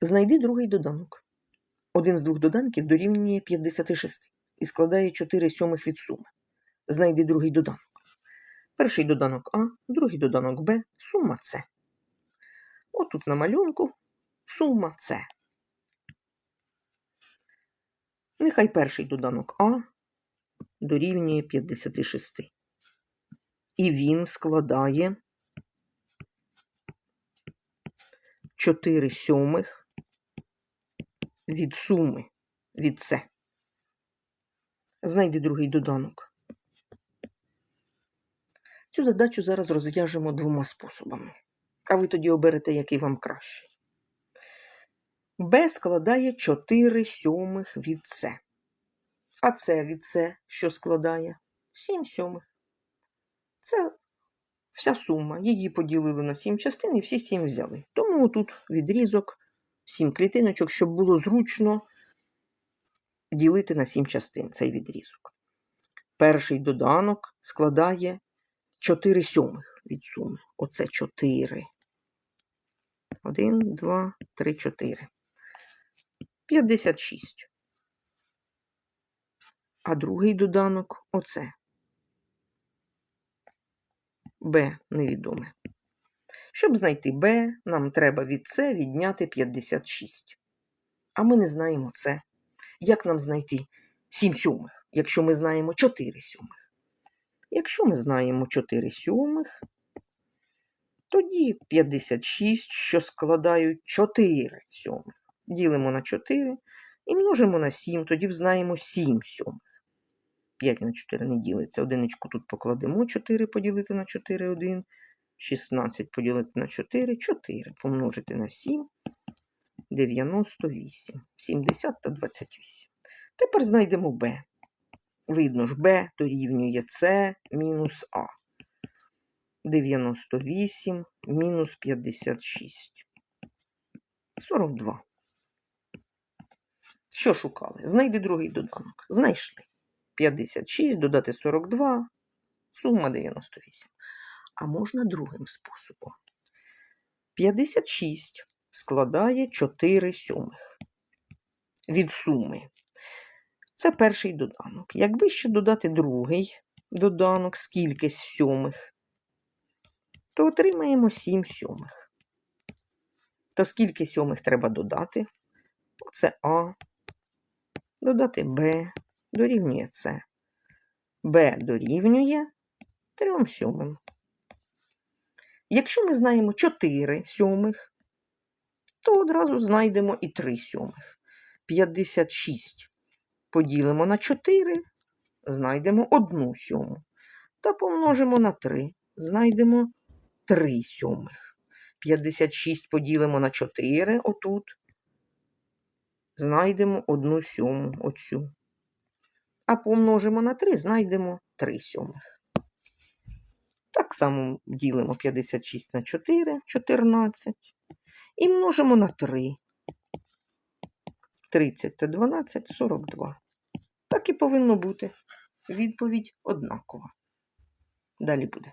Знайди другий доданок. Один з двох доданків дорівнює 56 і складає 4 сьомих від суми. Знайди другий доданок. Перший доданок А, другий доданок Б, сума С. Отут на малюнку сума С. Нехай перший доданок А дорівнює 56. І він складає 4 сьомих від суми від С. Знайди другий доданок. Цю задачу зараз розв'яжемо двома способами. А ви тоді оберете, який вам кращий. Б складає 4 сьомих від С. А С від С що складає? 7 сьомих. Це вся сума. Її поділили на 7 частин і всі 7 взяли. Тому тут відрізок, 7 клітиночок, щоб було зручно ділити на 7 частин цей відрізок. Перший доданок складає 4 сьомих від суми. Оце 4. 1, 2, 3, 4. 56. А другий доданок оце. Б невідоме. Щоб знайти Б, нам треба від С відняти 56. А ми не знаємо С. Як нам знайти 7 сьомих, якщо ми знаємо 4 сьомих? Якщо ми знаємо 4 сьомих, тоді 56, що складають 4 сьомих. Ділимо на 4 і множимо на 7, тоді знаємо 7 сьомих. 5 на 4 не ділиться. Одиничку тут покладемо 4 поділити на 4, 1. 16 поділити на 4, 4 помножити на 7, 98, 70 та 28. Тепер знайдемо b. Видно ж, b дорівнює c мінус а. 98 мінус 56. 42. Що шукали? Знайди другий доданок. Знайшли. 56 додати 42, сума 98. А можна другим способом. 56 складає 4 сьомих від суми. Це перший доданок. Якби ще додати другий доданок з сьомих, то отримаємо 7 сьомих. То скільки сьомих треба додати? Це А, додати Б, дорівнює С. Б дорівнює 3 сьомим. Якщо ми знаємо 4 сьомих, то одразу знайдемо і 3 сьомих. 56 поділимо на 4, знайдемо 1 сьому. Та помножимо на 3, знайдемо 3 сьомих. 56 поділимо на 4 отут. Знайдемо 1 сьому оцю. А помножимо на 3, знайдемо 3 сьомих. Так само ділимо 56 на 4, 14. І множимо на 3. 30 та 12 42. Так і повинно бути. Відповідь однакова. Далі буде.